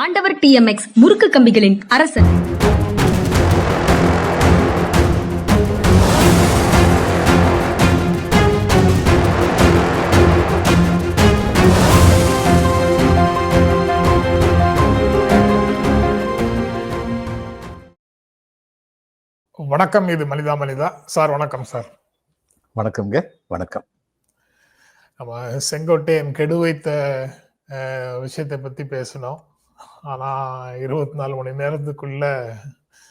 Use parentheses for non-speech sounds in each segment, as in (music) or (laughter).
ஆண்டவர் டிஎம்எக்ஸ் முறுக்கு கம்பிகளின் அரசன். வணக்கம் இது மனிதா மனிதா சார் வணக்கம் சார். வணக்கம்ங்க வணக்கம். நம்ம செங்கோட்டையன் கெடு வைத்த அஹ், விஷயத்தை பத்தி பேசணும் ஆனா இருபத்தி நாலு மணி நேரத்துக்குள்ள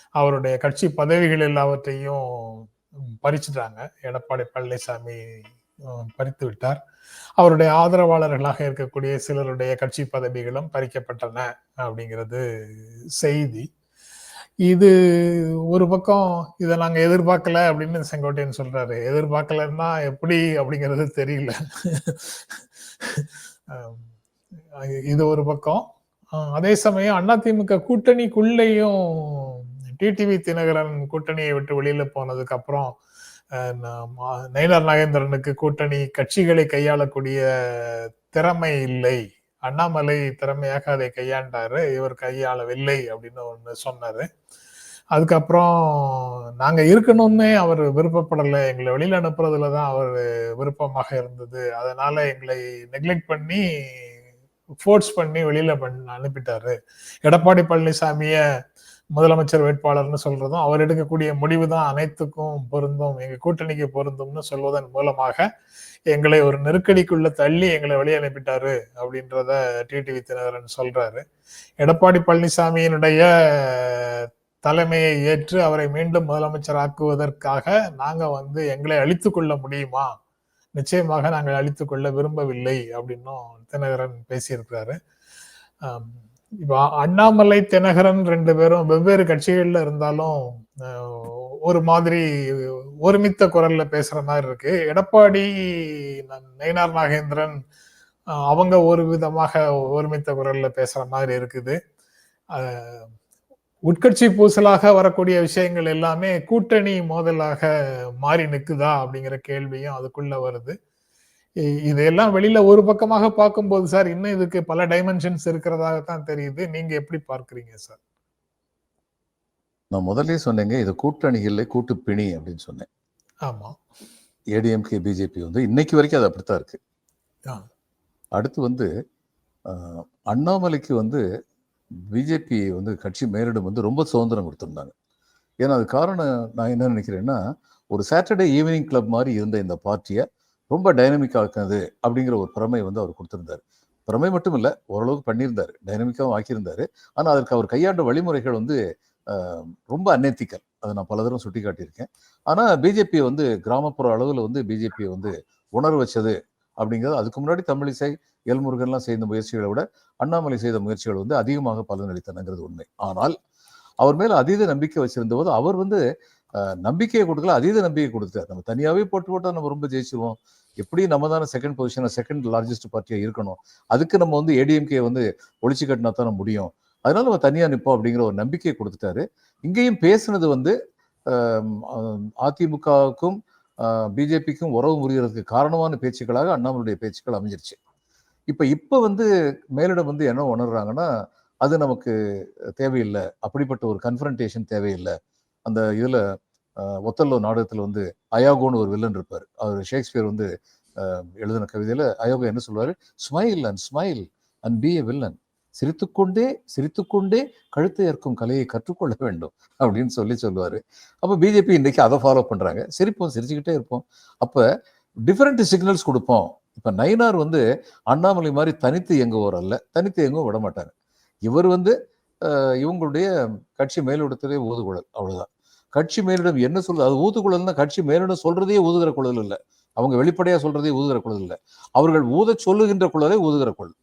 அவருடைய கட்சி பதவிகள் எல்லாவற்றையும் பறிச்சுட்டாங்க. எடப்பாடி பழனிசாமி பறித்து விட்டார். அவருடைய ஆதரவாளர்களாக இருக்கக்கூடிய சிலருடைய கட்சி பதவிகளும் பறிக்கப்பட்டன அப்படிங்கிறது செய்தி. இது ஒரு பக்கம் இதை நாங்கள் எதிர்பார்க்கல அப்படின்னு செங்கோட்டையன் சொல்றாரு. எதிர்பார்க்கலன்னா எப்படி அப்படிங்கிறது தெரியல. இது ஒரு பக்கம். அதே சமயம் அதிமுக கூட்டணிக்குள்ளேயும் டிடிவி தினகரன் கூட்டணியை விட்டு வெளியில போனதுக்கு அப்புறம் ஆஹ் நயினார் நாகேந்திரனுக்கு கூட்டணி கட்சிகளை கையாளக்கூடிய திறமை இல்லை. அண்ணாமலை திறமையாக அதை கையாண்டாரு. இவர் கையாளவில்லை அப்படின்னு ஒண்ணு சொன்னாரு. அதுக்கப்புறம் நாங்க இருக்கணும்னே அவர் விருப்பப்படலை. எங்களை வெளியில அனுப்புறதுல தான் அவர் விருப்பமாக இருந்தது. அதனால எங்களை நெக்லெக்ட் பண்ணி ஃபோர்ஸ் பண்ணி வெளியில பண்ண அனுப்பிட்டாரு. எடப்பாடி பழனிசாமிய முதலமைச்சர் வேட்பாளர்னு சொல்றதும் அவர் எடுக்கக்கூடிய முடிவு தான் அனைத்துக்கும் பொருந்தும் எங்க கூட்டணிக்கு பொருந்தும்னு சொல்வதன் மூலமாக எங்களை ஒரு நெருக்கடிக்குள்ள தள்ளி எங்களை வெளியே அனுப்பிட்டாரு அப்படின்றத டிடிவி தினகரன் சொல்றாரு. எடப்பாடி பழனிசாமியினுடைய தலைமையை ஏற்று அவரை மீண்டும் முதலமைச்சர் ஆக்குவதற்காக நாங்க வந்து எங்களை அழித்து கொள்ள முடியுமா? நிச்சயமாக நாங்கள் அழித்துக் கொள்ள விரும்பவில்லை அப்படின்னும் தினகரன் பேசியிருக்கிறாரு. இப்போ அண்ணாமலை தினகரன் ரெண்டு பேரும் வெவ்வேறு கட்சிகள்ல இருந்தாலும் ஒரு மாதிரி ஒருமித்த குரல்ல பேசுற மாதிரி இருக்கு. எடப்பாடி நயினார் நாகேந்திரன் அவங்க ஒரு விதமாக ஒருமித்த குரல்ல பேசுற மாதிரி இருக்குது. உட்கட்சி பூசலாக வரக்கூடிய விஷயங்கள் எல்லாமே கூட்டணி மோதலாக மாறி நிக்குதா அப்படிங்கிற கேள்வியும் அதுக்குள்ள வருது. இ- இதெல்லாம் வெளியில ஒரு பக்கமாக பார்க்கும்போது சார் இன்னும் இதுக்கு பல டைமென்ஷன்ஸ் இருக்கிறதாக தான் தெரியுது. நீங்க எப்படி பார்க்கறீங்க சார்? நான் முதல்லயே சொன்னேங்க இது கூட்டணி இல்லை கூட்டு பிணி அப்படின்னு சொன்னேன். ஆமா. ஏடிஎம்கே பிஜேபி வந்து இன்னைக்கு வரைக்கும் அது அப்படித்தான் இருக்கு. அடுத்து வந்து அண்ணாமலைக்கு வந்து பிஜேபி வந்து கட்சி மேலிடம் வந்து ரொம்ப சுதந்திரம் கொடுத்துருந்தாங்க. ஏன்னா அது காரணம் நான் என்ன நினைக்கிறேன்னா ஒரு சாட்டர்டே ஈவினிங் கிளப் மாதிரி இருந்த இந்த பார்ட்டியை ரொம்ப டைனமிக் ஆக்குனது அப்படிங்கிற ஒரு பிரமை வந்து அவர் கொடுத்துருந்தார். பிரமை மட்டும் இல்லை ஓரளவுக்கு பண்ணியிருந்தார். டைனமிக்காகவும் ஆக்கியிருந்தார். ஆனால் அதற்கு அவர் கையாண்ட வழிமுறைகள் வந்து ரொம்ப அன்எத்திக்கல் அதை நான் பல தரம் சுட்டி காட்டியிருக்கேன் ஆனால் பிஜேபி வந்து கிராமப்புற அளவில் வந்து பிஜேபி வந்து உணர வச்சது அப்படிங்கிறது அதுக்கு முன்னாடி தமிழிசை எல்முருகன்லாம் செய்த முயற்சிகளை விட அண்ணாமலை செய்த முயற்சிகள் வந்து அதிகமாக பலனளித்தனங்கிறது உண்மை ஆனால் அவர் மேல அதீத நம்பிக்கை வச்சிருந்த போது அவர் வந்து நம்பிக்கையை கொடுக்கல அதீத நம்பிக்கை கொடுத்தார் நம்ம தனியாவே போட்டு போட்டா நம்ம ரொம்ப ஜெயிச்சிருவோம் எப்படி நம்ம தானே செகண்ட் பொசிஷன் செகண்ட் லார்ஜஸ்ட் பார்ட்டியா இருக்கணும் அதுக்கு நம்ம வந்து ஏடிஎம்கே வந்து ஒழிச்சு கட்டினா தானே முடியும் அதனால நம்ம தனியா நிற்போம் அப்படிங்கிற ஒரு நம்பிக்கையை கொடுத்துட்டாரு இங்கேயும் பேசுனது வந்து அதிமுகவுக்கும் பிஜேபிக்கும் உறவு முறிகிறதுக்கு காரணமான பேச்சுக்களாக அண்ணாமலுடைய பேச்சுக்கள் அமைஞ்சிருச்சு. இப்போ இப்போ வந்து மேலிடம் வந்து என்ன உணர்றாங்கன்னா அது நமக்கு தேவையில்லை. அப்படிப்பட்ட ஒரு கன்ஃபரன்டேஷன் தேவையில்லை. அந்த இதில் ஒத்தல்லோ நாடகத்தில் வந்து அயாகோன்னு ஒரு வில்லன் இருப்பார். அவர் ஷேக்ஸ்பியர் வந்து எழுதின கவிதையில் அயோகா என்ன சொல்வார் smile and smile and be a villain சிரித்துக்கொண்டே சிரித்துக்கொண்டே கழுத்தை ஏற்கும் கலையை கற்றுக்கொள்ள வேண்டும் அப்படின்னு சொல்லி சொல்லுவார். அப்போ பிஜேபி இன்னைக்கு அதை ஃபாலோ பண்ணுறாங்க சிரிப்போம் சிரிச்சுக்கிட்டே இருப்போம். அப்போ டிஃப்ரெண்ட் சிக்னல்ஸ் கொடுப்போம். இப்போ நயினார் வந்து அண்ணாமலை மாதிரி தனித்து இயங்குவோர் அல்ல. தனித்து எங்கும் விட மாட்டாங்க இவர் வந்து இவங்களுடைய கட்சி மேலிடத்திலே ஊதுகுழல். அவ்வளோதான் கட்சி மேலிடம் என்ன சொல்றது? அது ஊதுகுழல்னா கட்சி மேலிடம் சொல்றதே ஊதுகிற குழல் இல்லை. அவங்க வெளிப்படையாக சொல்றதே ஊதுகிற குழல் இல்லை. அவர்கள் ஊத சொல்லுகின்ற குழலே ஊதுகிற குழல்.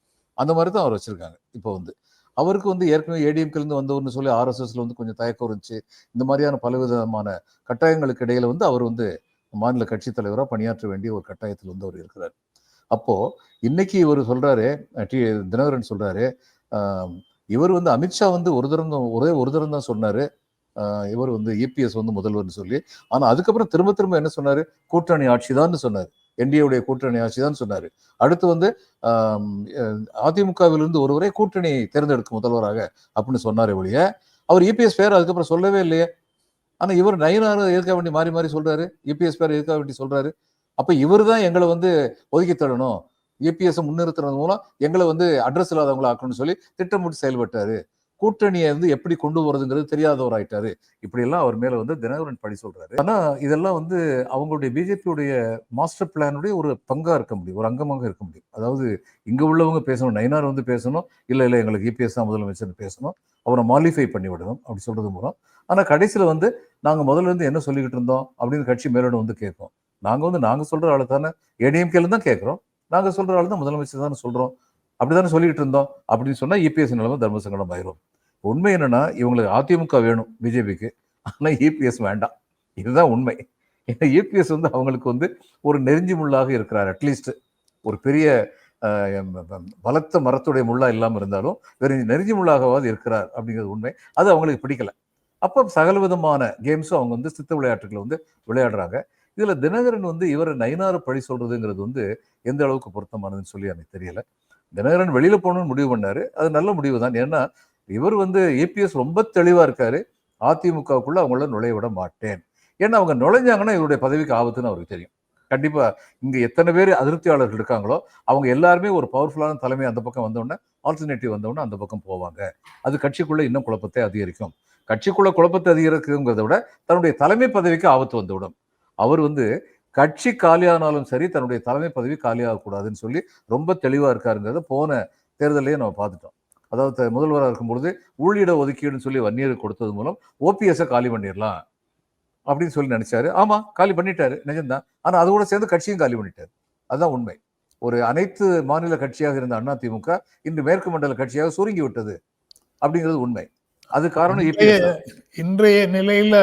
அந்த மாதிரி தான் அவர் வச்சுருக்காங்க. இப்போ வந்து அவருக்கு வந்து ஏற்கனவே ஏடிஎம்கிலேருந்து வந்தவர்னு சொல்லி ஆர்எஸ்எஸ்ல வந்து கொஞ்சம் தயக்கம் இருந்துச்சு. இந்த மாதிரியான பலவிதமான கட்டாயங்களுக்கு இடையில வந்து அவர் வந்து மாநில கட்சி தலைவராக பணியாற்ற வேண்டிய ஒரு கட்டாயத்தில் வந்து அவர் இருக்கிறார். அப்போது இன்னைக்கு இவர் சொல்கிறாரு டி தினகரன் சொல்கிறாரு இவர் வந்து அமித்ஷா வந்து ஒரு தரம் தான் ஒரே ஒரு தரம் தான் சொன்னார். இவர் வந்து இபிஎஸ் வந்து முதல்வர்னு சொல்லி ஆனால் அதுக்கப்புறம் திரும்ப திரும்ப என்ன சொன்னார்? கூட்டணி ஆட்சி தான் சொன்னார். என்டிஏவுடைய கூட்டணி ஆட்சி தான் சொன்னார். அடுத்து வந்து அதிமுகவிலிருந்து ஒருவரே கூட்டணி தேர்ந்தெடுக்கும் முதல்வராக அப்படின்னு சொன்னாரே ஒழிய அவர் இபிஎஸ் பேர் அதுக்கப்புறம் சொல்லவே இல்லையே. ஆனால் இவர் நயினார் எதுக்காக வேண்டி மாறி மாறி சொல்றாரு இபிஎஸ் பேர் எதுக்காக வேண்டி சொல்றாரு. அப்போ இவர் தான் எங்களை வந்து ஒதுக்கி தள்ளணும். இபிஎஸ் முன்னிறுத்துறது மூலம் எங்களை வந்து அட்ரஸ் இல்லாதவங்களை ஆக்கணும்னு சொல்லி திட்டமிட்டு செயல்பட்டாரு. கூட்டணியை வந்து எப்படி கொண்டு போறதுங்கிறது தெரியாதவர் ஆயிட்டாரு இப்படி எல்லாம் அவர் மேல வந்து தினகரன் படி சொல்றாரு. ஆனா இதெல்லாம் வந்து அவங்களுடைய பிஜேபியுடைய மாஸ்டர் பிளானுடைய ஒரு பங்கா இருக்க முடியும் ஒரு அங்கமாக இருக்க முடியும். அதாவது இங்க உள்ளவங்க பேசணும் நயினார் வந்து பேசணும் இல்ல இல்ல எங்களுக்கு இபிஎஸ் தான் முதலமைச்சர் பேசணும் அவரை மாலிஃபை பண்ணி விடணும் அப்படி சொல்றது மூலம். ஆனா கடைசியில வந்து நாங்க முதல்ல இருந்து என்ன சொல்லிக்கிட்டு இருந்தோம் அப்படின்னு கட்சி மேலோடு வந்து கேட்கும். நாங்க வந்து நாங்க சொல்ற ஆளு தானே ஏடிஎம்கேல தான் கேட்கிறோம். நாங்க சொல்ற ஆளு தான் முதலமைச்சர் தானே சொல்றோம். அப்படிதானே சொல்லிட்டு இருந்தோம் அப்படின்னு சொன்னால் இபிஎஸ் நிலைமை தர்ம சங்கடம் ஆயிரும். உண்மை என்னன்னா இவங்களுக்கு அதிமுக வேணும் பிஜேபிக்கு ஆனால் இபிஎஸ் வேண்டாம். இதுதான் உண்மை. ஏன்னா இபிஎஸ் வந்து அவங்களுக்கு வந்து ஒரு நெருஞ்சி முள்ளாக இருக்கிறார் அட்லீஸ்ட் ஒரு பெரிய பலத்த மரத்துடைய முள்ளா இல்லாமல் இருந்தாலும் வெறும் நெருஞ்சி முள்ளாகவாது இருக்கிறார் அப்படிங்கிறது உண்மை. அது அவங்களுக்கு பிடிக்கல. அப்போ சகல விதமான கேம்ஸும் அவங்க வந்து சித்த விளையாட்டுகளை வந்து விளையாடுறாங்க. இதில் தினகரன் வந்து இவரை நயனாறு பழி சொல்றதுங்கிறது வந்து எந்த அளவுக்கு பொருத்தமானதுன்னு சொல்லி எனக்கு தெரியலை. தினகரன் வெளியில் போகணும்னு முடிவு பண்ணார். அது நல்ல முடிவு தான் ஏன்னா இவர் வந்து ஏபிஎஸ் ரொம்ப தெளிவாக இருக்கார். அதிமுகவுக்குள்ளே அவங்கள நுழைய விட மாட்டேன். ஏன்னா அவங்க நுழைஞ்சாங்கன்னா இவருடைய பதவிக்கு ஆபத்துன்னு அவருக்கு தெரியும். கண்டிப்பாக இங்கே எத்தனை பேர் அதிருப்தியாளர்கள் இருக்காங்களோ அவங்க எல்லாருமே ஒரு பவர்ஃபுல்லான தலைமை அந்த பக்கம் வந்தோடனே ஆல்டர்னேட்டிவ் வந்தோடனே அந்த பக்கம் போவாங்க. அது கட்சிக்குள்ளே இன்னும் குழப்பத்தை அதிகரிக்கும். கட்சிக்குள்ளே குழப்பத்தை அதிகரிக்குங்கிறத விட தன்னுடைய தலைமை பதவிக்கு ஆபத்து வந்துவிடும். அவர் வந்து கட்சி காலியானாலும் சரி தன்னுடைய தலைமை பதவி காலியாகக்கூடாதுன்னு சொல்லி ரொம்ப தெளிவாக இருக்காருங்கிறத போன தேர்தலையே நம்ம பார்த்துட்டோம். அதாவது முதல்வராக முதல்வராக இருக்கும்பொழுது உள்ளிட ஒதுக்கீடுன்னு சொல்லி வன்னியர் கொடுத்தது மூலம் ஓபிஎஸ்ஸை காலி பண்ணிடலாம் அப்படின்னு சொல்லி நினைச்சாரு. ஆமா காலி பண்ணிட்டாரு நிஜம்தான். ஆனா அது கூட சேர்ந்து கட்சியும் காலி பண்ணிட்டாரு. அதுதான் உண்மை. ஒரு அனைத்து மாநில கட்சியாக இருந்த அதிமுக இன்று மேற்கு மண்டல கட்சியாக சுருங்கி விட்டது அப்படிங்கிறது உண்மை. அது காரணம் இன்றைய நிலையில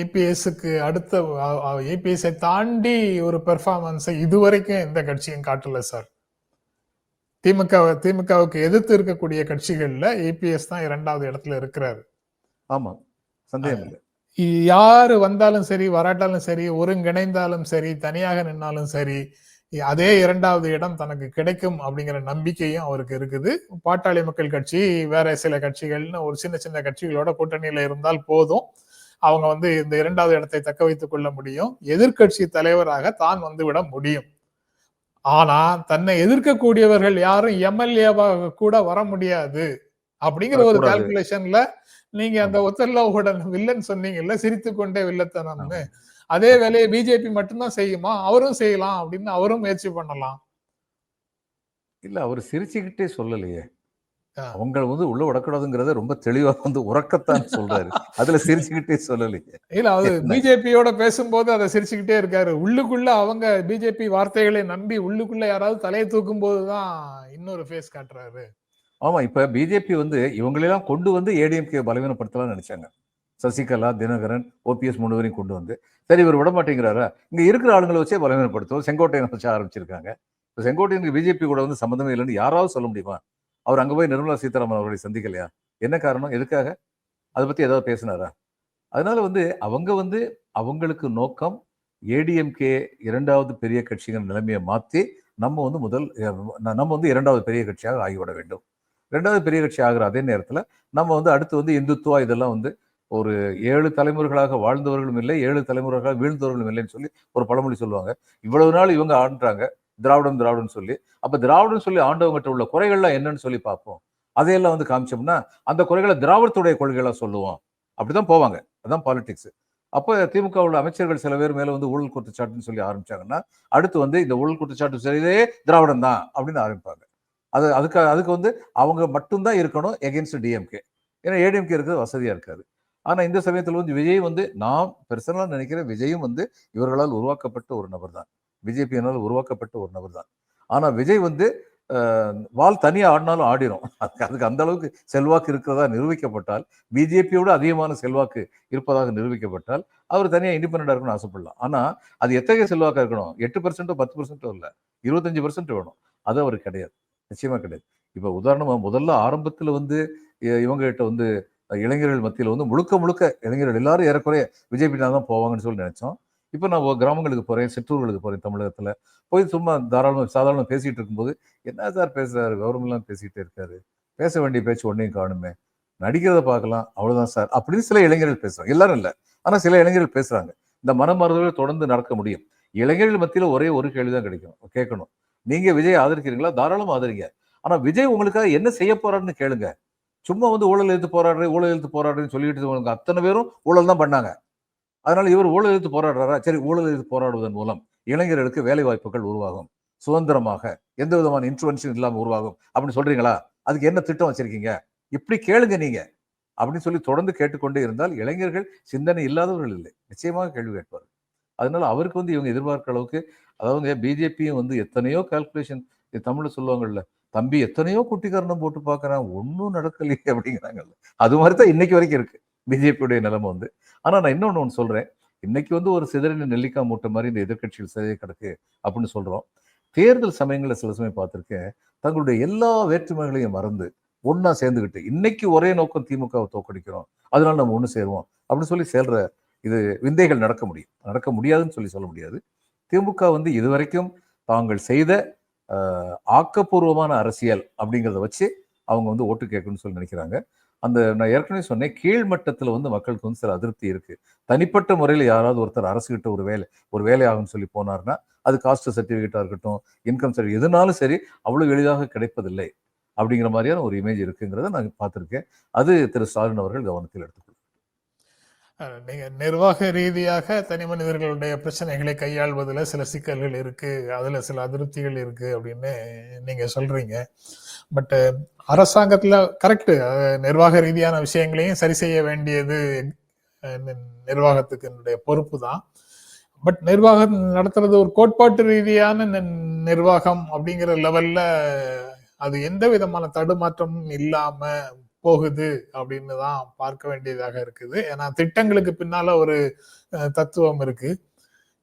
ஏபிஎஸ்க்கு அடுத்த ஏபிஎஸ்ஐ தாண்டி ஒரு பெர்ஃபார்மன்ஸை இதுவரைக்கும் எந்த கட்சியும் காட்டல சார். திமுக திமுகவுக்கு எதிர்த்து இருக்கக்கூடிய கட்சிகள்ல ஏபிஎஸ் தான் இரண்டாவது இடத்துல இருக்கிறாரு. ஆமா. சந்தேகம் இல்லை. யாரு வந்தாலும் சரி வராட்டாலும் சரி ஒருங்கிணைந்தாலும் சரி தனியாக நின்னாலும் சரி அதே இரண்டாவது இடம் தனக்கு கிடைக்கும் அப்படிங்கிற நம்பிக்கையும் அவருக்கு இருக்குது. பாட்டாளி மக்கள் கட்சி வேற சில கட்சிகள்னு ஒரு சின்ன சின்ன கட்சிகளோட கூட்டணியில இருந்தால் போதும். அவங்க வந்து இந்த இரண்டாவது இடத்தை தக்க வைத்துக் கொள்ள முடியும். எதிர்க்கட்சி தலைவராக தான் வந்து விட முடியும். ஆனா தன்னை எதிர்க்கக்கூடியவர்கள் யாரும் எம்எல்ஏவாக கூட வர முடியாது. அப்படிங்கிற ஒரு. கால்குலேஷன்ல நீங்க அந்த ஒத்தல்லோட வில்லன் சொன்னீங்கல்ல சிரித்து கொண்டே வில்லத்தனம்னு அதே வேலையை பிஜேபி மட்டும்தான் செய்யுமா? அவரும் செய்யலாம் அப்படின்னு அவரும் முயற்சி பண்ணலாம். இல்ல அவர் சிரிச்சுக்கிட்டே சொல்லலையே. அவங்க வந்து உள்ள விடக்கூடாதுங்கிறத ரொம்ப தெளிவா வந்து உறக்கத்தான் சொல்றாரு. அதுல சிரிச்சுக்கிட்டே சொல்லலையே. இல்ல என்ன? பிஜேபியோட பேசும்போது அதை சிரிச்சுக்கிட்டே இருக்காரு. உள்ளுக்குள்ள அவங்க பிஜேபி வார்த்தைகளை நம்பி உள்ளுக்குள்ள யாராவது தலையை தூக்கும் போதுதான் இன்னொரு ஃபேஸ் காட்டுறாரு. ஆமா இப்ப பிஜேபி வந்து இவங்களெல்லாம் கொண்டு வந்து ஏடிஎம்கே பலவீனப்படுத்தலாம்னு நினைச்சாங்க. சசிகலா தினகரன் ஓபிஎஸ் மூணு பேரையும் கொண்டு வந்து. சரி இவர் விட மாட்டேங்கிறாரா இங்க இருக்கிற ஆளுங்களை வச்சே பலவீனப்படுத்துவோம். செங்கோட்டையனை வச்சு ஆரம்பிச்சிருக்காங்க. இப்போ செங்கோட்டையனுக்கு பிஜேபி கூட வந்து சம்மந்தமே இல்லைன்னு யாராவது சொல்ல முடியுமா? அவர் அங்கே போய் நிர்மலா சீதாராமன் அவர்களை சந்திக்கலையா? என்ன காரணம்? எதுக்காக? அதை பற்றி ஏதாவது பேசினாரா? அதனால வந்து அவங்க வந்து அவங்களுக்கு நோக்கம் ஏடிஎம்கே இரண்டாவது பெரிய கட்சிகள் நிலைமையை மாற்றி நம்ம வந்து முதல் நம்ம வந்து இரண்டாவது பெரிய கட்சியாக ஆகிவிட வேண்டும். ரெண்டாவது பெரிய கட்சி ஆகிற அதே நேரத்தில் நம்ம வந்து அடுத்து வந்து இந்துத்துவா இதெல்லாம் வந்து ஒரு ஏழு தலைமுறைகளாக வாழ்ந்தவர்களும் இல்லை ஏழு தலைமுறைகளாக வீழ்ந்தவர்களும் இல்லைன்னு சொல்லி ஒரு பழமொழி சொல்லுவாங்க. இவ்வளவு நாள் இவங்க ஆண்டுறாங்க திராவிடம் திராவிடம்னு சொல்லி. அப்போ திராவிடம் சொல்லி ஆண்டவங்கிட்ட உள்ள குறைகள்லாம் என்னன்னு சொல்லி பார்ப்போம். அதையெல்லாம் வந்து காமிச்சோம்னா அந்த குறைகளை திராவிடத்துடைய கொள்கைகளாக சொல்லுவோம் அப்படிதான் போவாங்க. அதான் பாலிடிக்ஸ் அப்போ திமுக உள்ள அமைச்சர்கள் சில பேர் மேலே வந்து ஊழல் குற்றச்சாட்டுன்னு சொல்லி ஆரம்பிச்சாங்கன்னா அடுத்து வந்து இந்த ஊழல் குற்றச்சாட்டு சரியே திராவிடம் தான் அப்படின்னு ஆரம்பிப்பாங்க. அது அதுக்கு அதுக்கு வந்து அவங்க மட்டும்தான் இருக்கணும் எகென்ஸ்ட் டிஎம்கே ஏன்னா ஏடிஎம்கே இருக்கிறது வசதியாக இருக்காது. ஆனால் இந்த சமயத்தில் வந்து விஜய் வந்து நான் பெர்சனலாக நினைக்கிறேன் விஜயும் வந்து இவர்களால் உருவாக்கப்பட்ட ஒரு நபர் தான் பிஜேபியினால் உருவாக்கப்பட்ட ஒரு நபர் தான் ஆனால் விஜய் வந்து வால் தனியாக ஆடினாலும் ஆடிரும். அதுக்கு அதுக்கு அந்த அளவுக்கு செல்வாக்கு இருக்கிறதா நிரூபிக்கப்பட்டால் பிஜேபியோட அதிகமான செல்வாக்கு இருப்பதாக நிரூபிக்கப்பட்டால் அவர் தனியாக இண்டிபெண்டா இருக்கணும்னு ஆசைப்படலாம். ஆனால் அது எத்தகைய செல்வாக்காக இருக்கணும்? எட்டு பர்சன்ட்டோ பத்து பர்சன்ட்டோ இல்லை. இருபத்தஞ்சு பர்சன்ட் வேணும். அது அவருக்கு கிடையாது. நிச்சயமாக கிடையாது. இப்போ உதாரணமாக முதல்ல ஆரம்பத்தில் வந்து இவங்ககிட்ட வந்து இளைஞர்கள் மத்தியில் வந்து முழுக்க முழுக்க இளைஞர்கள் எல்லாரும் ஏறக்குறைய விஜய் பின்னா தான் போவாங்கன்னு சொல்லி நினச்சோம். இப்போ நான் கிராமங்களுக்கு போகிறேன் சிற்றூர்களுக்கு போகிறேன் தமிழகத்தில். போய் சும்மா தாராளமாக சாதாரணமாக பேசிகிட்டு இருக்கும்போது என்ன சார் பேசுகிறாரு கவர்மெண்ட்லாம் பேசிக்கிட்டே இருக்காரு. பேச வேண்டிய பேச்சு ஒன்றையும் காணுமே. நடிக்கிறத பார்க்கலாம். அவ்வளோதான் சார். அப்படின்னு சில இளைஞர்கள் பேசுகிறாங்க எல்லாரும் இல்லை. ஆனால் சில இளைஞர்கள் பேசுகிறாங்க இந்த மனமாறுதல்கள் தொடர்ந்து நடக்க முடியும். இளைஞர்கள் மத்தியில் ஒரே ஒரு கேள்விதான் கிடைக்கும். கேட்கணும். நீங்க விஜய் ஆதரிக்கிறீங்களா? தாராளமாக ஆதரிங்க. ஆனா விஜய் உங்களுக்காக என்ன செய்ய போறாருன்னு கேளுங்க. சும்மா வந்து ஊழல் எழுத்து போராடுற ஊழல் எழுத்து போராடுறேன்னு சொல்லிட்டு அத்தனை பேரும் ஊழல் தான் பண்ணாங்க. அதனால இவர் ஊழல் எழுத்து போராடுறாரா? சரி ஊழல் எழுத்து போராடுவதன் மூலம் இளைஞர்களுக்கு வேலை வாய்ப்புகள் உருவாகும். சுதந்திரமாக எந்த விதமான இன்ஃபுளுன்ஸும் இல்லாமல் உருவாகும். அப்படின்னு சொல்றீங்களா? அதுக்கு என்ன திட்டம் வச்சிருக்கீங்க? இப்படி கேளுங்க நீங்க. அப்படின்னு சொல்லி தொடர்ந்து கேட்டுக்கொண்டே இருந்தால் இளைஞர்கள் சிந்தனை இல்லாதவர்கள் இல்லை. நிச்சயமாக கேள்வி கேட்பார்கள். அதனால அவருக்கு வந்து இவங்க எதிர்பார்க்கிற அளவுக்கு அதாவது பிஜேபியும் வந்து எத்தனையோ கால்குலேஷன் தமிழில் சொல்லுவாங்கல்ல தம்பி எத்தனையோ குட்டிக்கரணம் போட்டு பார்க்குறான் ஒன்றும் நடக்கலையே (laughs) அப்படிங்கிறாங்கல்ல. அது மாதிரி தான் இன்னைக்கு வரைக்கும் இருக்கு பிஜேபியுடைய நிலைமை வந்து. ஆனால் நான் இன்னொன்று ஒன்று சொல்கிறேன் இன்னைக்கு வந்து ஒரு சிதறின நெல்லிக்காய் மூட்டை மாதிரி இந்த எதிர்க்கட்சிகள் சிதைய கிடக்கு அப்படின்னு சொல்கிறோம் தேர்தல் சமயங்களில் சில சமயம் பார்த்துருக்கேன் தங்களுடைய எல்லா வேற்றுமைகளையும் மறந்து ஒன்றா சேர்ந்துக்கிட்டு இன்னைக்கு ஒரே நோக்கம் திமுகவை தோக்கடிக்கிறோம் அதனால நம்ம ஒன்று சேருவோம் அப்படின்னு சொல்லி சேர்ற இது விந்தைகள் நடக்க முடியும். நடக்க முடியாதுன்னு சொல்லி சொல்ல முடியாது. திமுக வந்து இதுவரைக்கும் தாங்கள் செய்த ஆக்கப்பூர்வமான அரசியல் அப்படிங்கிறத வச்சு அவங்க வந்து ஓட்டு கேட்கணும்னு சொல்லி நினைக்கிறாங்க. அந்த நான் ஏற்கனவே சொன்னேன் கீழ்மட்டத்தில் வந்து மக்களுக்கு வந்து சில அதிருப்தி இருக்குது தனிப்பட்ட முறையில் யாராவது ஒருத்தர் அரசுகிட்ட ஒரு வேலை ஒரு வேலையாகும்னு சொல்லி போனார்னா அது காஸ்ட் சர்டிஃபிகேட்டாக இருக்கட்டும் இன்கம் சர்டிஃபிகேட் எதுனாலும் சரி அவ்வளோ எளிதாக கிடைப்பதில்லை அப்படிங்கிற மாதிரியான ஒரு இமேஜ் இருக்குங்கிறத நான் பார்த்துருக்கேன். அது திரு ஸ்டாலின் அவர்கள் கவனத்தில் எடுத்துக்கணும் நிர்வாக ரீதியாக தனி மனிதர்களுடைய பிரச்சனைகளை கையாள்வதில் சில சிக்கல்கள் இருக்குது அதில் சில அதிருப்திகள் இருக்குது அப்படின்னு நீங்கள் சொல்கிறீங்க பட்டு அரசாங்கத்தில் கரெக்டு நிர்வாக ரீதியான விஷயங்களையும் சரி செய்ய வேண்டியது அஹ், நி- நிர்வாகத்துக்கு பொறுப்பு தான். பட் நிர்வாகம் நடத்துறது ஒரு கோட்பாட்டு ரீதியான நிர்வாகம் அப்படிங்கிற லெவல்ல அது எந்த விதமான தடுமாற்றமும் இல்லாம போகுது அப்படின்னு தான் பார்க்க வேண்டியதாக இருக்குது. ஏன்னா திட்டங்களுக்கு பின்னால ஒரு தத்துவம் இருக்கு.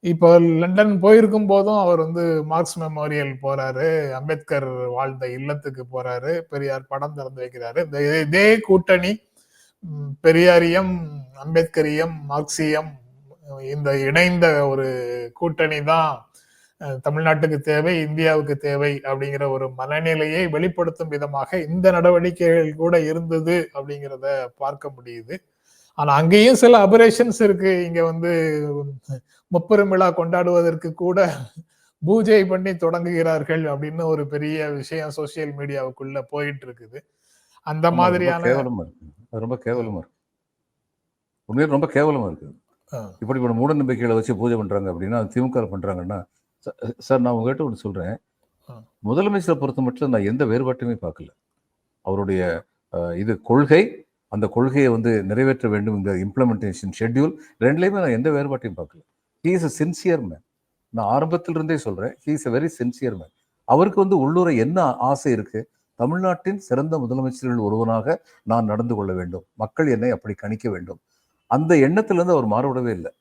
இப்போ லண்டன் போயிருக்கும் போதும் அவர் வந்து மார்க்ஸ் மெமோரியல் போறாரு. அம்பேத்கர் வாழ்ந்த இல்லத்துக்கு போறாரு. பெரியார் படம் திறந்து வைக்கிறாரு. இந்த இதே கூட்டணி பெரியாரியம் அம்பேத்கரியம் மார்க்சியம் இந்த இணைந்த ஒரு கூட்டணி தான் தமிழ்நாட்டுக்கு தேவை இந்தியாவுக்கு தேவை அப்படிங்கிற ஒரு மனநிலையை வெளிப்படுத்தும் விதமாக இந்த நடவடிக்கைகள் கூட இருந்தது அப்படிங்கிறத பார்க்க முடியுது. ஆனா அங்கேயும் சில அபரேஷன்ஸ் இருக்கு. இங்க வந்து முப்பெரும் விழா கொண்டாடுவதற்கு கூட பூஜை பண்ணி தொடங்குகிறார்கள் அப்படின்னு ஒரு பெரிய விஷயம் சோசியல் மீடியாவுக்குள்ள போயிட்டு இருக்குது அந்த மாதிரியான ரொம்ப கேவலமா இருக்கு. உண்மையிலே ரொம்ப கேவலமா இருக்கு. இப்படிப்பட்ட மூட நம்பிக்கைகளை வச்சு பூஜை பண்றாங்க அப்படின்னா திமுக பண்றாங்கன்னா சார் நான் உங்ககிட்ட ஒன்று சொல்றேன். ஆ. முதலமைச்சரை பொறுத்த மட்டும் நான் எந்த வேறுபாட்டுமே பார்க்கல. அவருடைய இது கொள்கை அந்த கொள்கையை வந்து நிறைவேற்ற வேண்டும் இந்த இம்ப்ளிமெண்டேஷன் ஷெட்யூல் ரெண்டுலேயுமே நான் எந்த வேறுபாட்டையும் பார்க்கல. He is a sincere man நான் ஆரம்பத்துல இருந்தே சொல்றேன் he is a very sincere man அவருக்கு வந்து உள்ளூர என்ன ஆசை இருக்கு? தமிழ்நாட்டின் சிறந்த முதலமைச்சர்கள் ஒருவனாக நான் நடந்து கொள்ள வேண்டும். மக்கள் என்னை அப்படி கணிக்க வேண்டும். அந்த எண்ணத்திலிருந்து அவர் மாறுபடவே இல்லை.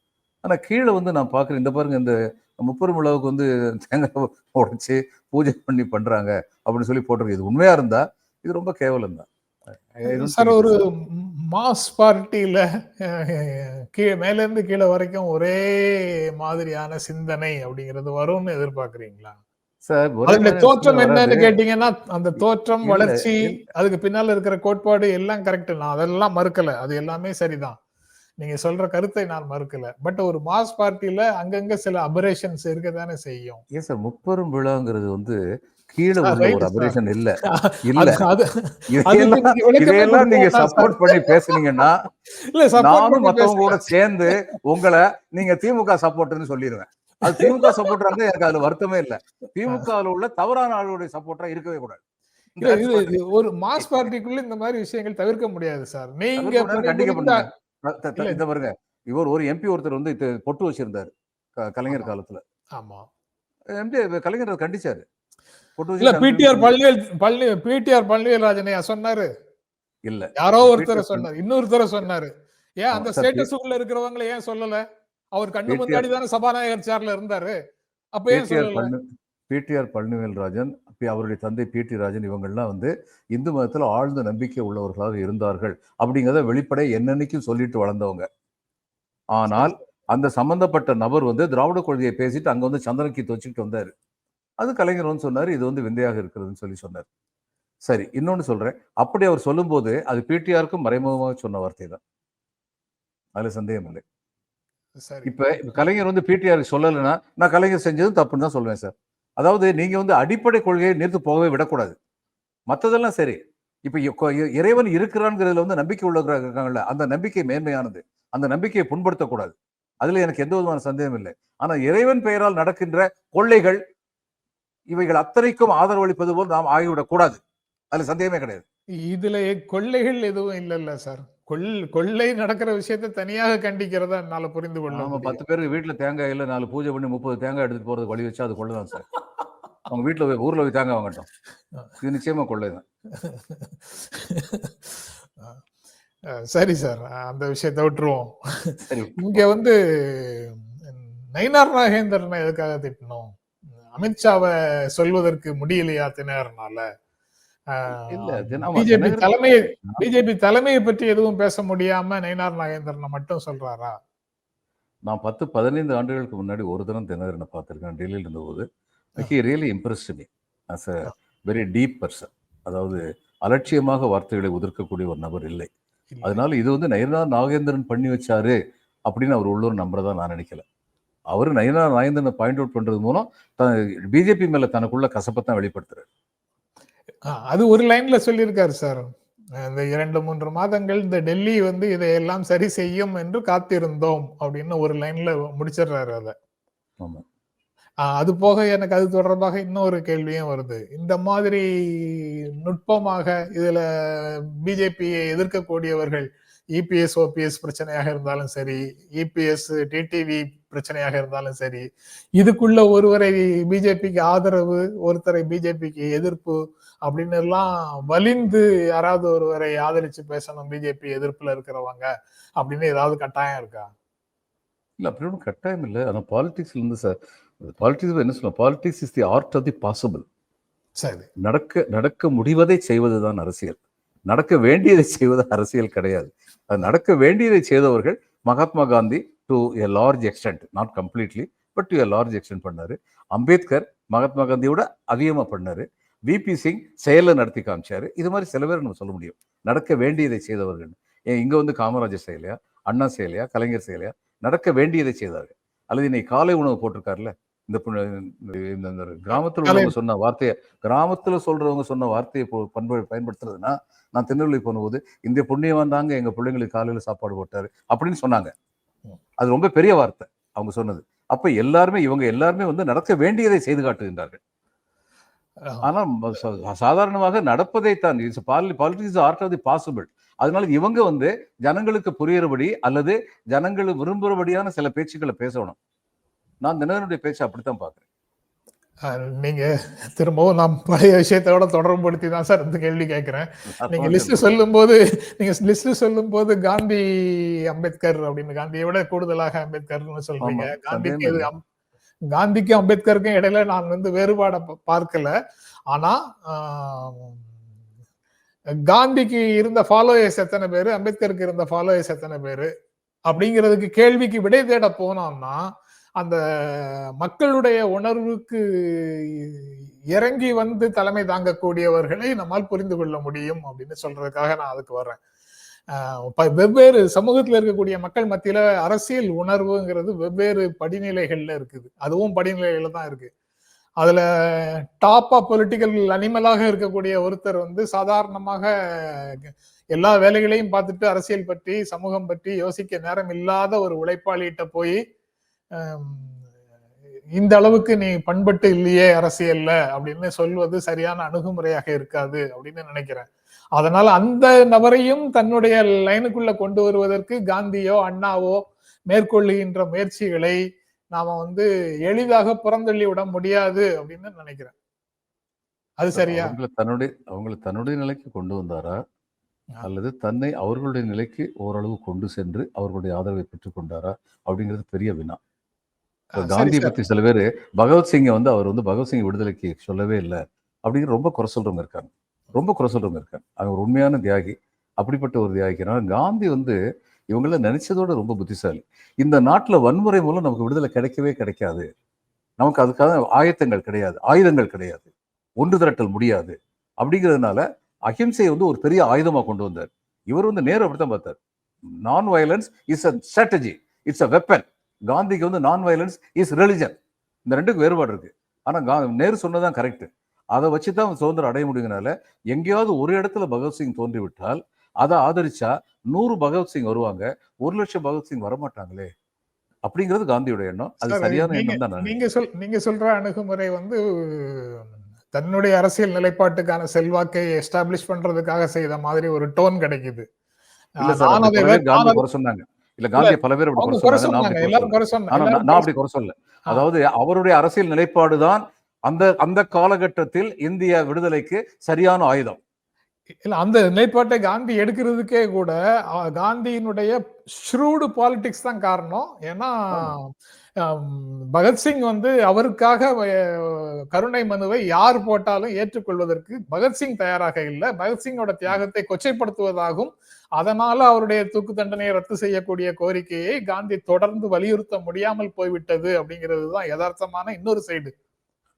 ஆனா கீழே வந்து நான் பார்க்குறேன் இந்த பாருங்க இந்த முப்பெரும் விழாவுக்கு வந்து தேங்காய் உடைச்சு பூஜை பண்ணி பண்றாங்க அப்படின்னு சொல்லி போட்டிருக்கு. இது உண்மையா இருந்தா? இது ரொம்ப கேவலம் தான். சார் ஒரு மாஸ் பார்ட்டியில கீழே மேல இருந்து கீழே வரைக்கும் ஒரே மாதிரியான சிந்தனை அப்படிங்கிறது வரும்னு எதிர்பார்க்கறீங்களா? சார் தோற்றம் என்னன்னு. கேட்டீங்கன்னா அந்த தோற்றம் வளர்ச்சி. அதுக்கு பின்னால இருக்கிற கோட்பாடு எல்லாம் கரெக்ட் நான் அதெல்லாம் மறுக்கல. அது எல்லாமே சரிதான். நீங்க சொல்ற கருத்தை நான் மறுக்கல. பட் ஒரு மாஸ் பார்ட்டியில அங்கங்க சில அபரேஷன்ஸ் இருக்கதானே செய்யும். ஏன் சார் முப்பெரும் விழாங்கிறது வந்து கீழே ஒரு. அபரேஷன் இல்ல. (laughs) இல்ல. அதுக்கு நீங்க சப்போர்ட். பண்ணி பேசுனீங்கன்னா இல்ல நானும் மத்தவங்க கூட. சேர்ந்து உங்களை நீங்க திமுக சப்போர்ட்னு சொல்லிடுவேன். அது திமுக சப்போர்ட்டரா இருந்தா எனக்கு அதுல வருத்தமே இல்ல. திமுக உள்ள தவறான ஆளுடைய சப்போர்ட்டரா இருக்கவே கூடாது. ஒரு மாஸ் பார்ட்டிக்குள்ள இந்த மாதிரி விஷயங்கள் தவிர்க்க முடியாது சார் நீங்க இந்த பாருங்க. இவர் ஒரு எம்பி ஒருத்தர் வந்து பொட்டு வச்சிருந்தாரு. கலைஞர். காலத்துல. ஆமா. எம்பி கலைஞர் கண்டிச்சாரு. இல்ல பிடிஆர் பழனிவேல் பழனி பிடிஆர் பழனிவேல் ராஜனையா சொன்னாரு. இல்ல. யாரோ ஒருத்தரை சொன்னாரு. இன்னொருத்தரை சொன்னாரு. ஏன் அந்த ஸ்டேட்டஸுக்குள்ள இருக்கிறவங்கள ஏன் சொல்லல? அவர் கண்ணு முன்னாடி தானே சபாநாயகர் சேர்ல இருந்தாரு. அப்ப ஏன் சொல்லல? பிடிஆர் பழனிவேல் ராஜன் பி- அவருடைய தந்தை பிடி ராஜன் இவங்கெல்லாம் வந்து இந்து மதத்துல ஆழ்ந்த நம்பிக்கை உள்ளவர்களாக இருந்தார்கள். அப்படிங்கிறத வெளிப்படை என்னன்னைக்கும் சொல்லிட்டு வளர்ந்தவங்க. ஆனால் அந்த சம்பந்தப்பட்ட நபர் வந்து திராவிட கொள்கையை பேசிட்டு அங்க வந்து சந்திரன் கீத்து வச்சுக்கிட்டு வந்தாரு. அது கலைஞர் வந்து சொன்னாரு இது வந்து விந்தையாக இருக்கிறதுன்னு சொல்லி சொன்னார். சரி இன்னொன்னு சொல்றேன். அப்படி அவர் சொல்லும்போது அது பிடிஆருக்கும் மறைமுகமாக சொன்ன வார்த்தை தான். அதுல சந்தேகம் இல்லை. சரி. இப்ப கலைஞர் வந்து பிடிஆர் சொல்லலைன்னா நான் கலைஞர் செஞ்சதும் தப்புன்னு தான் சொல்லுவேன் சார். அதாவது நீங்க வந்து அடிப்படை கொள்கையை நிறுத்து போகவே விடக்கூடாது. மத்ததெல்லாம் சரி. இப்ப இறைவன் இருக்கிறான்ங்கிறதுல வந்து நம்பிக்கை உள்ளவங்க இருக்காங்கல்ல அந்த நம்பிக்கை மேன்மையானது. அந்த நம்பிக்கையை புண்படுத்தக்கூடாது. அதுல எனக்கு எந்த விதமான சந்தேகம் இல்லை. ஆனா இறைவன் பெயரால் நடக்கின்ற கொள்ளைகள் இவைகள் அத்தனைக்கும் ஆதரவளிப்பது போல் நாம் ஆகிவிடக் கூடாது. அதுல சந்தேகமே கிடையாது. இதுல கொள்ளைகள் எதுவும் இல்லல்ல சார். கொள் கொள்ளை நடக்கிற விஷயத்தை தனியாக கண்டிக்கிறதா என்னால புரிந்து கொள்ள நம்ம முடியும். பத்து பேருக்கு வீட்டுல தேங்காய் இல்ல நாலு பூஜை பண்ணி முப்பது தேங்காய் எடுத்துட்டு போறதுக்கு வழி வச்சா அது கொள்ளைதான் சார். அவங்க வீட்டுல போய் ஊர்ல போய் தேங்காய் வாங்கட்டும். இது நிச்சயமா கொள்ளைதான். அஹ் சரி சார். அந்த விஷயத்தை விட்டுருவோம். சரி. இங்க வந்து நயினார் நாகேந்திரனை எதுக்காக திட்டணும் அமித்ஷாவை சொல்வதற்கு முடியலையா தினகரனால பிஜேபி தினகரன் தலைமை பிஜேபி தலைமையை பற்றி எதுவும் பேச முடியாம நயினார் நாகேந்திரனை மட்டும் சொல்றாரா? நான் பத்து பதினைந்து ஆண்டுகளுக்கு முன்னாடி ஒரு தினம் தினகரனை பார்த்திருக்கேன் டெல்லியில் இருந்தபோது. He really impressed me as a very deep person அதாவது அலட்சியமாக வார்த்தைகளை உதிர்க்கக்கூடிய ஒரு நபர் இல்லை. அதனால இது வந்து நயனார் நாகேந்திரன் பண்ணி வச்சாரு அப்படின்னு அவர் உள்ளூர் நம்புறதா நான் நினைக்கல. அவர் நயனார் நாகேந்திரனை பாயிண்ட் அவுட் பண்றது மூலம் பிஜேபி மேல தனக்குள்ள கசப்பத்தான் வெளிப்படுத்துறாரு. அது ஒரு லைன்ல சொல்லியிருக்காரு சார் இந்த இரண்டு மூன்று மாதங்கள் இந்த டெல்லி வந்து இதையெல்லாம் சரி செய்யும் என்று காத்திருந்தோம் அப்படின்னு ஒரு லைன்ல முடிச்சிடுறாரு அதை. ஆமா. அது போக எனக்கு அது தொடர்பாக இன்னொரு கேள்வியும் வருது. இந்த மாதிரி நுட்பமாக இதுல பிஜேபியை எதிர்க்கக்கூடியவர்கள் இபிஎஸ் ஓபிஎஸ் பிரச்சனையாக இருந்தாலும் சரி இபிஎஸ் டிடிவி பிரச்சனையாக இருந்தாலும் சரி இதுக்குள்ள ஒருவரை பிஜேபிக்கு ஆதரவு ஒருத்தரை பிஜேபிக்கு எதிர்ப்பு அப்படின்னு எல்லாம் வலிந்து யாராவது ஒருவரை ஆதரிச்சு பேசணும் பிஜேபி எதிர்ப்புல இருக்கிறவங்க அப்படின்னு ஏதாவது கட்டாயம் இருக்கா? இல்ல அப்படி ஒன்றும் கட்டாயம் இல்லை. ஆனால் பாலிடிக்ஸ்ல இருந்து சார் பாலிடிக்ஸ் என்ன சொல்லுவோம் politics is the art of the possible சரி. நடக்க நடக்க முடிவதை செய்வதுதான் அரசியல். நடக்க வேண்டியதை செய்வது அரசியல் கிடையாது. அது நடக்க வேண்டியதை செய்தவர்கள் Mahatma Gandhi to a large extent not completely but to a large extent பண்ணாரு. அம்பேத்கர் மகாத்மா காந்தியோட அதிகமா பண்ணாரு. விபி சிங் செயலை நடத்தி காமிச்சாரு. இது மாதிரி சில பேர் நம்ம சொல்ல முடியும். நடக்க வேண்டியதை செய்தவர்கள். ஏன் இங்க வந்து காமராஜர் செய்யலையா அண்ணா செய்யலையா கலைஞர் செய்யலையா நடக்க வேண்டியதை செய்தார்கள். அல்லது இன்னைக்கு காலை உணவு போட்டிருக்காருல்ல? இந்த கிராமத்தில் உள்ளவங்க சொன்ன வார்த்தையை கிராமத்துல சொல்றவங்க சொன்ன வார்த்தையை பண்பு பயன்படுத்துறதுன்னா நான் திருநெல்வேலி போனபோது இந்த புண்ணியவான் தாங்க எங்க பிள்ளைங்களுக்கு காலையில சாப்பாடு போட்டாரு அப்படின்னு சொன்னாங்க. அது ரொம்ப பெரிய வார்த்தை அவங்க சொன்னது. அப்ப எல்லாருமே இவங்க எல்லாருமே வந்து நடக்க வேண்டியதை செய்து காட்டுகின்றார்கள். ஆனா சாதாரணமாக நடப்பதை தான் politics art of the possible அதனால இவங்க வந்து ஜனங்களுக்கு புரியறபடி அல்லது ஜனங்கள் விரும்புறபடியான சில பேச்சுக்களை பேசணும். நான் தினகரனுடைய பேச்சை அப்படித்தான் பாக்குறேன் நீங்க திரும்பவும் நான் பழைய விஷயத்தோட தொடர்புபடுத்தி தான் சார் இந்த கேள்வி கேட்கிறேன். நீங்க லிஸ்ட் சொல்லும் போது நீங்க லிஸ்ட் சொல்லும் போது காந்தி அம்பேத்கர் அப்படின்னு காந்தியை விட கூடுதலாக அம்பேத்கர்னு சொல்றீங்க. காந்திக்கு காந்திக்கும் அம்பேத்கருக்கும் இடையில நான் வந்து வேறுபாடை பார்க்கல. ஆனா காந்திக்கு இருந்த ஃபாலோயர்ஸ் எத்தனை பேரு? அம்பேத்கருக்கு இருந்த ஃபாலோயர்ஸ் எத்தனை பேரு? அப்படிங்கிறதுக்கு கேள்விக்கு விடை தேட போனோம்னா அந்த மக்களுடைய உணர்வுக்கு இறங்கி வந்து தலைமை தாங்கக்கூடியவர்களை நம்மால் புரிந்து கொள்ள முடியும் அப்படின்னு சொல்றதுக்காக நான் அதுக்கு வர்றேன். ப- வெவ்வேறு சமூகத்தில் இருக்கக்கூடிய மக்கள் மத்தியில அரசியல் உணர்வுங்கிறது வெவ்வேறு படிநிலைகள்ல இருக்குது. அதுவும் படிநிலைகள்ல தான் இருக்கு. அதுல டாப்பா பொலிட்டிக்கல் அனிமலாக இருக்கக்கூடிய ஒருத்தர் வந்து சாதாரணமாக எல்லா வேலைகளையும் பார்த்துட்டு அரசியல் பற்றி சமூகம் பற்றி யோசிக்க நேரம் இல்லாத ஒரு உழைப்பாளிகிட்ட போய் இந்த அளவுக்கு நீ பண்பட்டு இல்லையே அரசியல்ல அப்படின்னு சொல்வது சரியான அணுகுமுறையாக இருக்காது அப்படின்னு நினைக்கிறேன். அதனால அந்த நபரையும் தன்னுடைய லைனுக்குள்ள கொண்டு வருவதற்கு காந்தியோ அண்ணாவோ மேற்கொள்ளுகின்ற முயற்சிகளை நாம வந்து எளிதாக புறந்தள்ளி விட முடியாது அப்படின்னு நினைக்கிறேன். அது சரியா? அவங்கள தன்னுடைய அவங்கள தன்னுடைய நிலைக்கு கொண்டு வந்தாரா? அல்லது தன்னை அவர்களுடைய நிலைக்கு ஓரளவு கொண்டு சென்று அவர்களுடைய ஆதரவை பெற்றுக் கொண்டாரா? அப்படிங்கிறது பெரிய வினா. காந்தி. பத்தி சில பேர் பகவத்சிங்கை வந்து அவர் வந்து பகவத்சிங் விடுதலைக்கு சொல்லவே இல்லை அப்படிங்கிற ரொம்ப குறை சொல்றவங்க இருக்காங்க. ரொம்ப குறை சொல்றவங்க இருக்காங்க. அவர் உண்மையான தியாகி அப்படிப்பட்ட ஒரு தியாகினா காந்தி வந்து இவங்கள நினைச்சதோட ரொம்ப புத்திசாலி. இந்த நாட்டுல வன்முறை மூலம் நமக்கு விடுதலை கிடைக்கவே கிடைக்காது. நமக்கு அதுக்காக ஆயத்தங்கள் கிடையாது ஆயுதங்கள் கிடையாது ஒன்று திரட்டல் முடியாது அப்படிங்கிறதுனால அஹிம்சையை வந்து ஒரு பெரிய ஆயுதமா கொண்டு வந்தார். இவர் வந்து நேரு அப்படித்தான் பார்த்தார். Non violence is a strategy it's a weapon காந்திக்கு வந்து நான் வயலன்ஸ் இஸ் ரிலிஜன் இந்த ரெண்டுக்கு வேறுபாடு இருக்கு. ஆனா கா நேரு சொன்னதான் கரெக்ட் அதை வச்சு தான் சுதந்திரம் அடைய முடியுங்கனால எங்கேயாவது ஒரு இடத்துல பகத்சிங் தோன்றி விட்டால் அதை ஆதரிச்சா நூறு பகத்சிங் வருவாங்க ஒரு லட்சம் பகத்சிங் வரமாட்டாங்களே? அப்படிங்கிறது காந்தியோட எண்ணம். அது சார், சரியான எண்ணம் தான் நீங்க சொல் நீங்க சொல்ற அணுகுமுறை வந்து தன்னுடைய அரசியல் நிலைப்பாட்டுக்கான செல்வாக்கை எஸ்டாப்ளிஷ் பண்றதுக்காக செய்த மாதிரி ஒரு டோன் கிடைக்குது. காந்தி சொன்னாங்க. இல்ல காந்தி பல பேர் நான் அப்படி குறை ஆ. அதாவது அவருடைய அரசியல் நிலைப்பாடு தான் அந்த அந்த காலகட்டத்தில் இந்திய விடுதலைக்கு சரியான ஆயுதம். இல்ல அந்த நிலைப்பாட்டை காந்தி எடுக்கிறதுக்கே கூட காந்தியினுடைய ஷ்ரூடு பாலிடிக்ஸ் தான் காரணம். ஏன்னா பகத்சிங் வந்து அவருக்காக கருணை மனுவை யார் போட்டாலும் ஏற்றுக்கொள்வதற்கு பகத்சிங் தயாராக இல்லை. பகத்சிங்கோட தியாகத்தை கொச்சைப்படுத்துவதாகும் அதனால அவருடைய தூக்கு தண்டனையை ரத்து செய்யக்கூடிய கோரிக்கையை காந்தி தொடர்ந்து வலியுறுத்த முடியாமல் போய்விட்டது அப்படிங்கிறது தான் யதார்த்தமான இன்னொரு சைடு.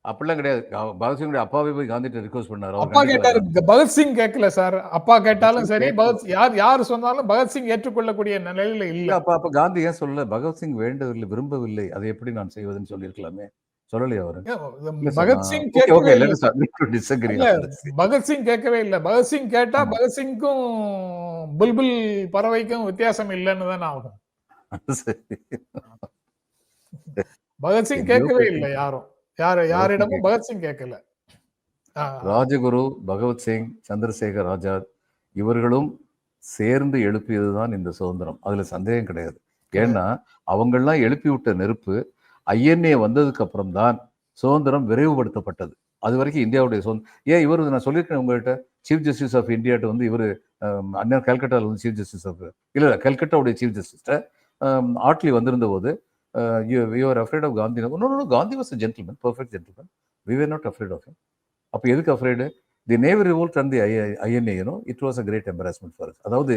அப்படிலாம் கிடையாது. பகத்சிங்குடைய அப்பாவை போய் காந்திட்ட ரிக்வஸ்ட் பண்ணாரு. அப்பா. கேட்டாரு பகத்சிங் கேட்கல சார். அப்பா கேட்டாலும் சரி. பகத் யார் யார் சொன்னாலும் பகத்சிங் ஏற்றுக்கொள்ளக்கூடிய நிலையில இல்ல. இல்ல அப்ப அப்ப காந்தி ஏன் சொல்லல? பகத்சிங் வேண்டவில்லை விரும்பவில்லை. அதை எப்படி நான் செய்வதுன்னு சொல்லியிருக்கலாமே. சொல்லலையா அவரு பகத்சிங். பகத்சிங் கேட்கவே இல்லை பகத்சிங் கேட்டா ஆமா. பகத்சிங்க்கும் புல்புல் பறவைக்கும் வித்தியாசம் இல்லைன்னு தானே ஆகும். பகத்சிங் கேட்கவே. இல்லை யாரும் யாரு யாரிடமும். பகத்சிங் கேட்கல ராஜகுரு பகவத்சிங் சந்திரசேகர் ஆசாத் இவர்களும் சேர்ந்து எழுப்பியதுதான் இந்த சுதந்திரம் அதுல சந்தேகம் கிடையாது ஏன்னா அவங்கெல்லாம் எழுப்பி விட்ட நெருப்பு ஐஎன்ஏ வந்ததுக்கு அப்புறம் தான் சுதந்திரம் விரைவுபடுத்தப்பட்டது. அது வரைக்கும் இந்தியாவுடைய சுதந்திரம் ஏன் இவர் நான் சொல்லியிருக்கேன் உங்கள்கிட்ட? சீஃப் ஜஸ்டிஸ் ஆஃப் இந்தியாட்ட வந்து இவர் அண்ணன் கல்கட்டாவில் வந்து சீஃப் ஜஸ்டிஸ் ஆஃப் இல்லை இல்லை கல்கட்டாவுடைய சீஃப் ஜஸ்டிஸ்ட ஆட்லி வந்திருந்த போது you are afraid of Gandhi no no Gandhi was gentleman perfect gentleman we were not afraid of அப்போ எதுக்கு afraid the navy revolt and the ஐஎன்ஏனோ it was a great embarrassment for அதாவது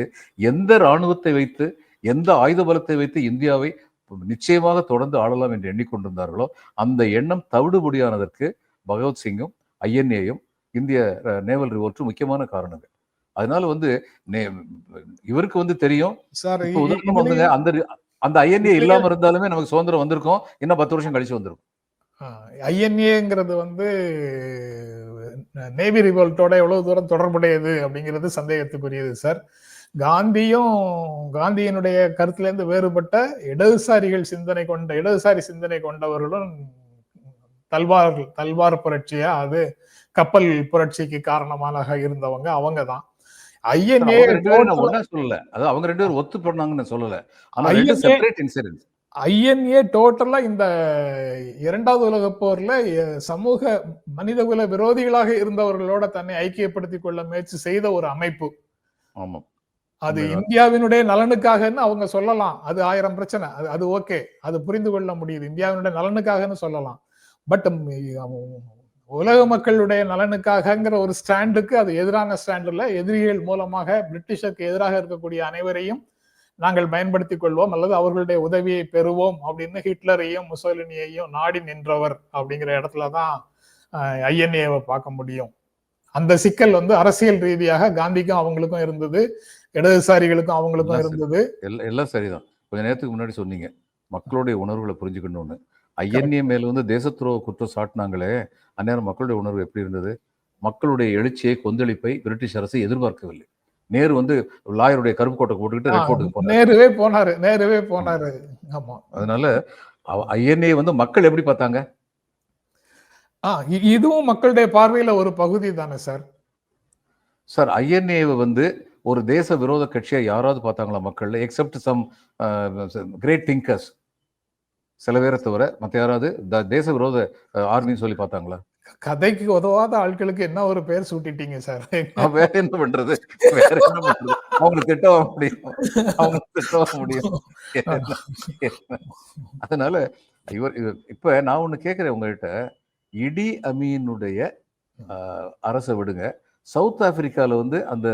எந்த இராணுவத்தை வைத்து எந்த ஆயுத பலத்தை வைத்து இந்தியாவை நிச்சயமாக தொடர்ந்து ஆளலாம் என்று எண்ணிக்கொண்டிருந்தார்களோ அந்த எண்ணம் தவிடுபடியானதற்கு பகவத்சிங்கும் ஐஎன்ஏயும் இந்திய நேவல் ரிவோல்ட்டும் முக்கியமான காரணங்கள். அதனால வந்து இவருக்கு வந்து தெரியும். உதாரணம் வந்துங்க அந்த அந்த ஐஎன்ஏ இல்லாம இருந்தாலுமே நமக்கு சுதந்திரம் வந்திருக்கும். இன்னும் பத்து வருஷம் கழிச்சு வந்திருக்கும். ஐஎன்ஏங்கிறது வந்து நேவி ரிவோல்ட்டோட எவ்வளவு தூரம் தொடர்புடையது அப்படிங்கிறது சந்தேகத்துக்குரியது சார். காந்தியும் காந்தியினுடைய கருத்திலிருந்து வேறுபட்ட இடதுசாரிகள் சிந்தனை கொண்ட இடதுசாரி சிந்தனை கொண்டவர்களும் தல்வார் தல்வார் புரட்சியா? அது கப்பல் புரட்சிக்கு காரணமாக இருந்தவங்க அவங்க தான் ஐஎன்ஏ அவங்க ரெண்டு பேரும் நான் ஒண்ணா சொல்லல. அதாவது அவங்க ரெண்டு பேரும் ஒத்து பண்ணாங்கன்னு சொல்லல. ஆனா ஐஎன்ஏ டோட்டலா இந்த இரண்டாவது உலக போர்ல சமூக மனிதகுல விரோதிகளாக இருந்தவர்களோட தன்னை ஐக்கியப்படுத்திக் கொள்ள முயற்சி செய்த ஒரு அமைப்பு. ஆமா அது. இந்தியாவினுடைய நலனுக்காகன்னு அவங்க சொல்லலாம். அது ஆயிரம் பிரச்சனை. அது அது ஓகே. அது புரிந்து கொள்ள முடியுது. இந்தியாவினுடைய நலனுக்காகன்னு சொல்லலாம். பட் உலக மக்களுடைய நலனுக்காகங்கிற ஒரு ஸ்டாண்டுக்கு அது எதிரான ஸ்டாண்டுல எதிரிகள் மூலமாக பிரிட்டிஷருக்கு எதிராக இருக்கக்கூடிய அனைவரையும் நாங்கள் பயன்படுத்திக் கொள்வோம். அல்லது அவர்களுடைய உதவியை பெறுவோம் அப்படின்னு ஹிட்லரையும் முசோலினியையும் நாடி நின்றவர் அப்படிங்கிற இடத்துல தான் ஐஎன்ஏவை பார்க்க முடியும். அந்த சிக்கல் வந்து அரசியல் ரீதியாக காந்திக்கும் அவங்களுக்கும் இருந்தது. இடதுசாரிகளுக்கும் அவங்களுக்கும். இருந்தது. எல்லாம் சரிதான். கொஞ்ச நேரத்துக்கு முன்னாடி சொன்னீங்க. மக்களுடைய உணர்வுகளை புரிஞ்சுக்கணும்னு. ஐஎன்ஏ மேல வந்து தேசத்துரோக குற்றம் சாட்டினாங்களே அந்நேரம் மக்களுடைய உணர்வு எப்படி இருந்தது? மக்களுடைய எழுச்சியை கொந்தளிப்பை பிரிட்டிஷ் அரசு எதிர்பார்க்கவில்லை. நேரு வந்து லாயருடைய கருப்பு கோட்டை போட்டுக்கிட்டு போனார். நேருவே போனாரு நேருவே போனாரு. ஆமா. அதனால ஐஎன்ஏ வந்து மக்கள் எப்படி பார்த்தாங்க? ஆ இதுவும் மக்களுடைய பார்வையில ஒரு பகுதி தானே சார்? சார் ஐஎன்ஏவை வந்து ஒரு தேச விரோத கட்சியா யாராவது பார்த்தாங்களா மக்கள்ல எக்ஸப்ட் சம் கிரேட் திங்கர்ஸ் சில பேரை தவிர மற்ற யாராவது தேச விரோத ஆர்மின்னு சொல்லி பார்த்தாங்களா? கதைக்கு உதவாத ஆட்களுக்கு என்ன ஒரு பேர் சூட்டிட்டீங்க சார்? வேற என்ன பண்றது? வேற என்ன பண்றது? அவங்களுக்கு திட்டவா முடியும். அவங்களுக்கு திட்டவா முடியும்? அதனால இவர்- இப்ப நான் ஒண்ணு கேக்குறேன் உங்ககிட்ட. இடி அமீனுடைய அரசை விடுங்க. சவுத் ஆப்பிரிக்கால வந்து அந்த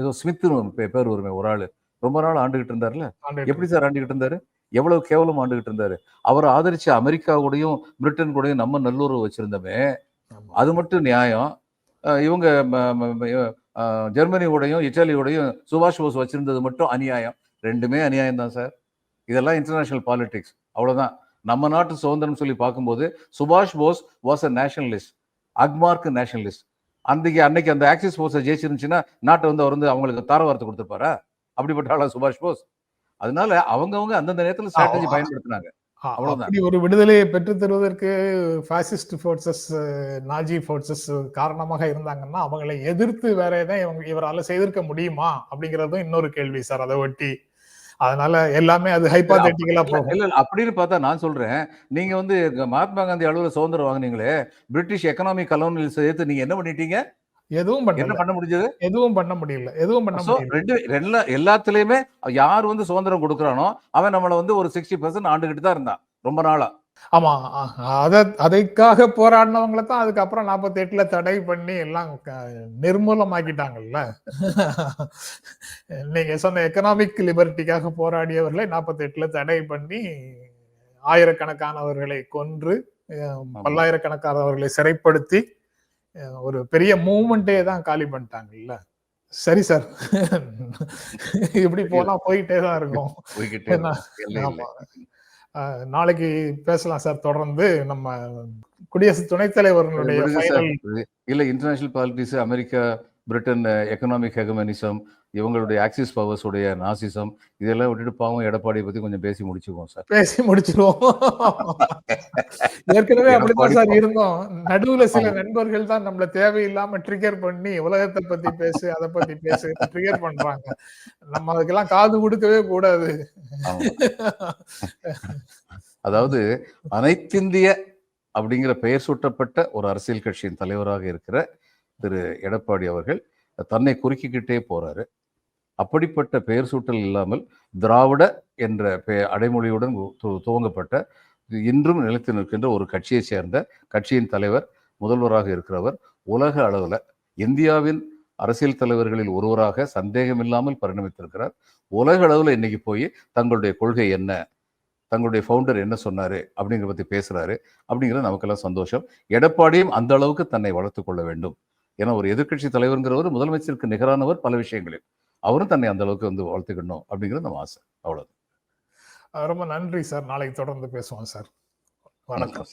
ஏதோ ஸ்மித்னு ஒரு பேர் வருமே ஒரு ஆளு. ரொம்ப நாள் ஆண்டுகிட்டு இருந்தாருல்ல? ஆண்டு எப்படி சார் ஆண்டுகிட்டு இருந்தாரு? எவ்வளவு கேவலம் ஆண்டுகிட்டு இருந்தாரு. அவரை ஆதரிச்ச அமெரிக்கா கூடயும் பிரிட்டன் கூடயும் நம்ம நல்லுறவு வச்சிருந்தோமே. அது மட்டும் நியாயம். இவங்க ஜெர்மனியோடையும் இட்டாலியோடையும் சுபாஷ் போஸ் வச்சிருந்தது மட்டும் அநியாயம். ரெண்டுமே அநியாயம் தான் சார். இதெல்லாம் இன்டர்நேஷனல் பாலிடிக்ஸ் அவ்வளவுதான். நம்ம நாட்டு சுதந்திரம் சொல்லி பார்க்கும்போது சுபாஷ் Bose was a nationalist Agmark nationalist அன்றைக்கு அன்னைக்கு அந்த ஆக்சிஸ் போர்ஸை ஜெயிச்சிருந்துச்சுன்னா நாட்டை வந்து அவர் வந்து அவங்களுக்கு தாரவாரத்தை கொடுத்துருப்பாரா அப்படிப்பட்ட ஆளா சுபாஷ் போஸ் அதனால அவங்கவங்க அந்தந்த நேரத்துல ஸ்ட்ராட்டஜி. பயன்படுத்தினாங்க. அப்படி ஒரு விடுதலையை பெற்றுத் தருவதற்கு பாசிஸ்ட் ஃபோர்ஸஸ் நாஜி ஃபோர்ஸஸ் காரணமாக இருந்தாங்கன்னா அவங்களை எதிர்த்து வேற எதாவது இவங்க இவரால செய்திருக்க முடியுமா அப்படிங்கறதும் இன்னொரு கேள்வி சார் அதை ஒட்டி அதனால எல்லாமே அது ஹைபாதெட்டிக்கலா இல்ல, போகும். இல்ல அப்படின்னு பார்த்தா நான் சொல்றேன். நீங்க வந்து மகாத்மா காந்தி அளவுல சுதந்திரம் வாங்குனீங்களே பிரிட்டிஷ் எக்கனாமிக் கலோனியல் சேர்த்து நீங்க என்ன பண்ணிட்டீங்க? எதுவும் பண்ணல. பண்ண முடிஞ்சது? எதுவும் பண்ண முடியல. எதுவும் பண்ண முடியல. ரெண்டு எல்லா எல்லாத்துலயுமே யார் வந்து சுதந்திரம் கொடுக்குறானோ அவன் நம்மள வந்து ஒரு சிக்ஸ்டி பர்சன்ட் ஆண்டுகிட்டு தான் இருந்தான் ரொம்ப நாளா. ஆமா அத அதைக்காக போராடினவங்களை தான் அதுக்கப்புறம் நாற்பத்தி எட்டுல தடை பண்ணி எல்லாம் நிர்மூலமாக்கிட்டாங்கல்ல? நீங்க சொன்ன எக்கனாமிக் லிபர்ட்டிக்காக போராடியவர்களை நாற்பத்தி எட்டுல தடை பண்ணி ஆயிரக்கணக்கானவர்களை கொன்று பல்லாயிரக்கணக்கானவர்களை சிறைப்படுத்தி ஒரு பெரிய மூமெண்டே தான் காலி பண்ணிட்டாங்கல்ல? சரி சார். இப்படி போனா போயிட்டே தான் இருக்கும். நாளைக்கு பேசலாம் சார். தொடர்ந்து நம்ம குடியரசு துணைத் தலைவர்களுடைய இல்ல international politics America Britain economic hegemonism இவங்களுடைய ஆக்சிஸ் பவர்ஸ் உடைய நாசிசம் இதெல்லாம் விட்டுட்டு பாவம் எடப்பாடியை பத்தி கொஞ்சம் பேசி முடிச்சுக்குவோம் சார். பேசி முடிச்சிருவோம். ஏற்கனவே அப்படித்தான் சார் இருந்தோம். நடுவுல சில. நண்பர்கள் தான் நம்மள தேவையில்லாம ட்ரிகர் பண்ணி உலகத்தை பத்தி பேசு அதை பத்தி பேசு ட்ரிகர் பண்றாங்க. நம்ம அதுக்கெல்லாம் காது கொடுக்கவே கூடாது. அதாவது அனைத்திந்திய அப்படிங்கிற பெயர் சூட்டப்பட்ட ஒரு அரசியல் கட்சியின் தலைவராக இருக்கிற திரு எடப்பாடி அவர்கள் தன்னை குறுக்கிக்கிட்டே போறாரு. அப்படிப்பட்ட பெயர் சூட்டல் இல்லாமல் திராவிட என்ற பெ- அடைமொழியுடன் து- துவங்கப்பட்ட இன்றும் நிலைத்து நிற்கின்ற ஒரு கட்சியை சேர்ந்த கட்சியின் தலைவர் முதல்வராக இருக்கிறவர் உலக அளவில் இந்தியாவின் அரசியல் தலைவர்களில் ஒருவராக சந்தேகமில்லாமல் பரிணமித்திருக்கிறார். உலக அளவில் இன்னைக்கு போய் தங்களுடைய கொள்கை என்ன? தங்களுடைய ஃபவுண்டர் என்ன சொன்னார்? அப்படிங்கிற பற்றி பேசுகிறாரு அப்படிங்கிறது நமக்கெல்லாம் சந்தோஷம். எடப்பாடியும் அந்த அளவுக்கு தன்னை வளர்த்துக் கொள்ள வேண்டும். ஏன்னா ஒரு எதிர்க்கட்சி தலைவருங்கிறவர் முதலமைச்சருக்கு நிகரானவர் பல விஷயங்களில். அவரும் தன்னை அந்த அளவுக்கு வந்து வளர்த்துக்கணும் அப்படிங்கிறது நம்ம ஆசை. அவ்வளவு அஹ் ரொம்ப நன்றி சார். நாளைக்கு தொடர்ந்து பேசுவோம் சார். வணக்கம்.